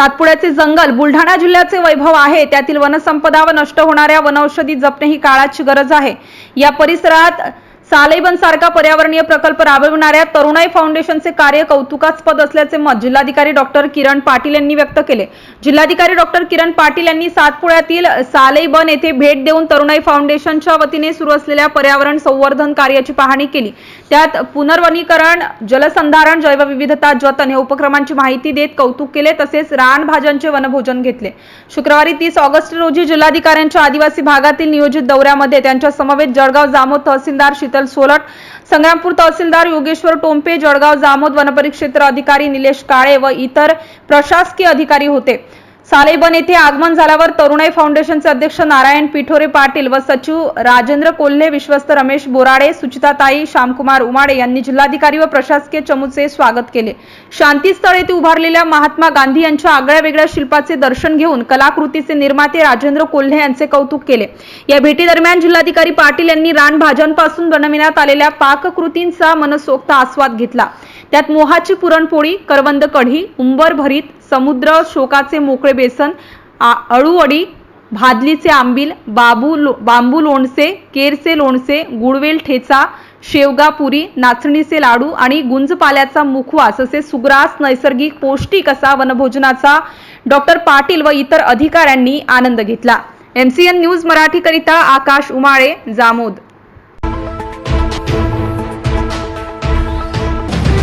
सातपुड्याचे जंगल बुलढाणा जिल्ह्याचे वैभव आहे. त्यातील वनसंपदा व नष्ट होणाऱ्या वनौषधी जपणे ही काळाची गरज आहे. या परिसरात सालेबन सारखा पर्यावरणीय प्रकल्प राबविणाऱ्या तरुणाई फाउंडेशनचे कार्य कौतुकास्पद असल्याचे मत जिल्हाधिकारी डॉक्टर किरण पाटील यांनी व्यक्त केले. जिल्हाधिकारी डॉक्टर किरण पाटील यांनी सातपुड्यातील सालेबन येथे भेट देऊन तरुणाई फाउंडेशनच्या वतीने सुरू असलेल्या पर्यावरण संवर्धन कार्याची पाहणी केली. त्यात पुनर्वनीकरण जलसंधारण जैवविविधता जतन या उपक्रमांची माहिती देत कौतुक केले तसेच रानभाज्यांचे वनभोजन घेतले. शुक्रवारी तीस ऑगस्ट रोजी जिल्हाधिकाऱ्यांच्या आदिवासी भागातील नियोजित दौऱ्यामध्ये त्यांच्या समवेत जळगाव जामोद तहसीलदार शीतल सोलट संग्रामपूर तहसीलदार योगेश्वर टोंपे जळगाव जामोद वनपरिक्षेत्र अधिकारी निलेश काळे व इतर प्रशासकीय अधिकारी होते. सालेबन येथे आगमन झाल्यावर तरुणाई फाउंडेशनचे अध्यक्ष नारायण पिठोरे पाटील व सचिव राजेंद्र कोल्हे विश्वस्त रमेश बोराडे सुचिताताई श्यामकुमार उमाडे यांनी जिल्हाधिकारी व प्रशासकीय चमूचे स्वागत केले. शांतीस्थळ येथे उभारलेल्या महात्मा गांधी यांच्या आगळ्या वेगळ्या शिल्पाचे दर्शन घेऊन कलाकृतीचे निर्माते राजेंद्र कोल्हे यांचे कौतुक केले. या भेटीदरम्यान जिल्हाधिकारी पाटील यांनी रानभाज्यांपासून बनविण्यात आलेल्या पाककृतींचा मनसोक्त आस्वाद घेतला. त्यात मोहाची पुरणपोळी करवंद कढी उंबर भरीत समुद्र शोकाचे मोकळे बेसन आ- अळूवडी भादलीचे आंबील बाबू लो- बांबू लोणचे केरचे लोणचे गुळवेल ठेचा शेवगा पुरी नाचणीचे लाडू आणि गुंजपाल्याचा मुखवास असे सुग्रास नैसर्गिक पौष्टिक असा वनभोजनाचा डॉक्टर पाटील व इतर अधिकाऱ्यांनी आनंद घेतला. एमसीएन न्यूज मराठीकरिता आकाश उमाळे जामोद.